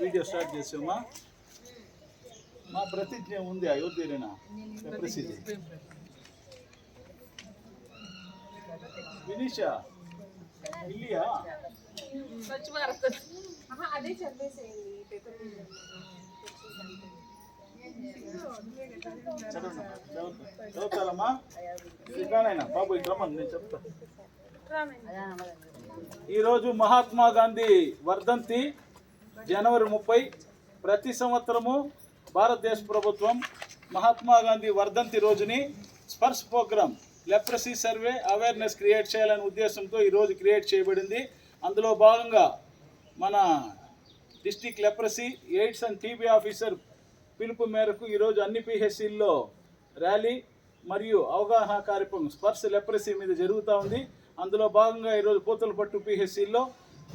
Video start చేసామా? మా ప్రతిజ్ఞ ఉంది అయోధ్యనా ప్రసిద్ధి వినీషా ఇల్లియా స్వచ్ఛ భారత్. అదే చదివేసేయండి చదువుతారమ్మా? ఇట్లానైనా బాబు ఇటు రమ్మని నేను చెప్తా. ఈరోజు మహాత్మా గాంధీ వర్ధంతి జనవరి ముప్పై ప్రతి సంవత్సరము భారతదేశ ప్రభుత్వం మహాత్మా గాంధీ వర్ధంతి రోజుని Sparsh programme leprosy survey awareness create చేయాలనే ఉద్దేశంతో ఈరోజు క్రియేట్ చేయబడింది. అందులో భాగంగా మన district leprosy AIDS and TB officer పిలుపు మేరకు ఈరోజు అన్ని పిహెచ్సిల్లో ర్యాలీ మరియు అవగాహన కార్యక్రమం స్పర్శ లెప్రసీ మీద జరుగుతూ ఉంది. అందులో భాగంగా ఈరోజు పోతలపట్టు పిహెచ్సిలో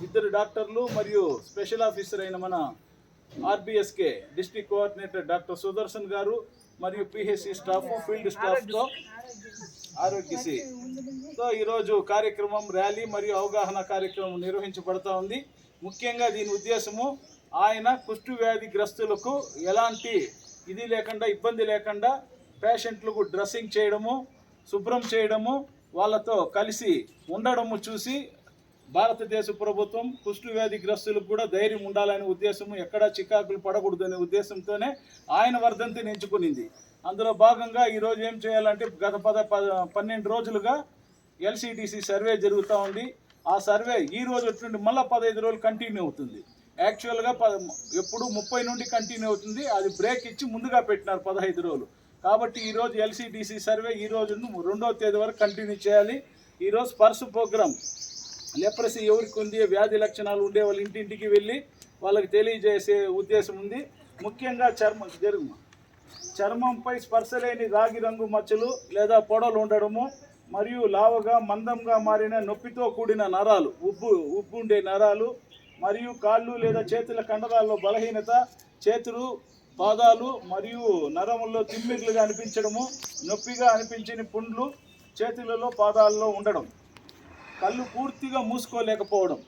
ఇద్దరు డాక్టర్లు మరియు స్పెషల్ ఆఫీసర్ అయిన మన RBSK district coordinator doctor Sudarshan గారు మరియు పిహెచ్సి స్టాఫ్ ఫీల్డ్ స్టాఫ్తో ఆరోగ్యశ్రీ. తో ఈరోజు కార్యక్రమం ర్యాలీ మరియు అవగాహన కార్యక్రమం నిర్వహించబడతా ఉంది. ముఖ్యంగా దీని ఉద్దేశము ఆయన కుష్టు వ్యాధి గ్రస్తులకు ఎలాంటి ఇది లేకుండా ఇబ్బంది లేకుండా పేషెంట్లకు డ్రెస్సింగ్ చేయడము శుభ్రం చేయడము వాళ్ళతో కలిసి ఉండడము చూసి భారతదేశ ప్రభుత్వం కుష్టు వ్యాధి గ్రస్తులకు కూడా ధైర్యం ఉండాలనే ఉద్దేశము ఎక్కడా చికాకులు పడకూడదనే ఉద్దేశంతోనే ఆయన వర్ధంతిని ఎంచుకునింది అందులో భాగంగా ఈరోజు ఏం చేయాలంటే గత పద పద- పన్నెండు రోజులుగా ఎల్సిడిసి సర్వే జరుగుతూ ఉంది. ఆ సర్వే ఈ రోజు నుండి మళ్ళీ పదహైదు రోజులు కంటిన్యూ అవుతుంది. యాక్చువల్గా ప ఎప్పుడు ముప్పై నుండి కంటిన్యూ అవుతుంది. అది బ్రేక్ ఇచ్చి ముందుగా పెట్టినారు పదహైదు రోజులు. కాబట్టి ఈరోజు ఎల్సిడిసి సర్వే ఈ రోజు రెండో రెండవ తేదీ వరకు కంటిన్యూ చేయాలి. ఈరోజు స్పర్శ ప్రోగ్రామ్ లెప్రసీ ఎవరికి ఉంది వ్యాధి లక్షణాలు ఉండే వాళ్ళ ఇంటింటికి వెళ్ళి వాళ్ళకి తెలియజేసే ఉద్దేశం ఉంది. ముఖ్యంగా చర్మం జరుగు చర్మంపై స్పర్శ లేని రాగి రంగు మచ్చలు లేదా పొడలు ఉండడము మరియు లావుగా మందంగా మారిన నొప్పితో కూడిన నరాలు ఉబ్బు ఉబ్బు ఉండే నరాలు మరియు కాళ్ళు లేదా చేతుల కండరాల్లో బలహీనత చేతులు పాదాలు మరియు నరముల్లో తిమ్మిర్లుగా అనిపించడము నొప్పిగా అనిపించని పుండ్లు చేతులలో పాదాల్లో ఉండడం కళ్ళు పూర్తిగా మూసుకోలేకపోవడం.